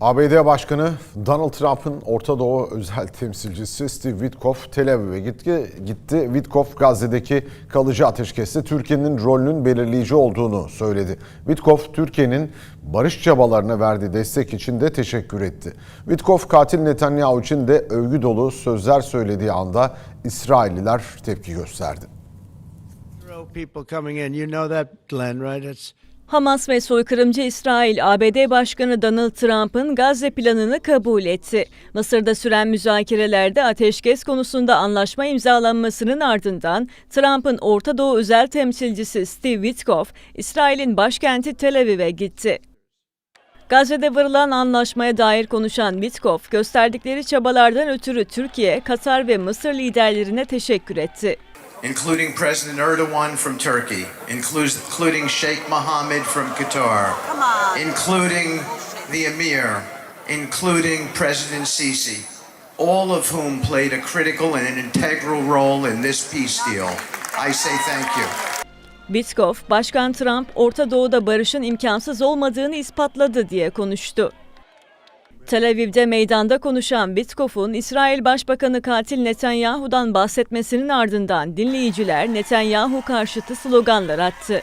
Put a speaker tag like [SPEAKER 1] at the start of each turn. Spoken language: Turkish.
[SPEAKER 1] ABD Başkanı Donald Trump'ın Orta Doğu özel temsilcisi Steve Witkoff Tel Aviv'e gitti. gitti. Witkoff Gazze'deki kalıcı ateşkeste Türkiye'nin rolünün belirleyici olduğunu söyledi. Witkoff Türkiye'nin barış çabalarına verdiği destek için de teşekkür etti. Witkoff katil Netanyahu için de övgü dolu sözler söylediği anda İsrailliler tepki gösterdi.
[SPEAKER 2] Hamas ve soykırımcı İsrail, ABD Başkanı Donald Trump'ın Gazze planını kabul etti. Mısır'da süren müzakerelerde ateşkes konusunda anlaşma imzalanmasının ardından Trump'ın Orta Doğu özel temsilcisi Steve Witkoff, İsrail'in başkenti Tel Aviv'e gitti. Gazze'de varılan anlaşmaya dair konuşan Witkoff, gösterdikleri çabalardan ötürü Türkiye, Katar ve Mısır liderlerine teşekkür etti.
[SPEAKER 3] İncluding President Erdogan from Turkey, including Sheikh Mohammed from Qatar, including the Emir, including President Sisi, all of whom played a critical and an integral role in this peace deal. I say thank you.
[SPEAKER 2] Witkoff, Başkan Trump, Orta Doğu'da barışın imkansız olmadığını ispatladı diye konuştu. Tel Aviv'de meydanda konuşan Witkoff'un İsrail Başbakanı katil Netanyahu'dan bahsetmesinin ardından dinleyiciler Netanyahu karşıtı sloganlar attı.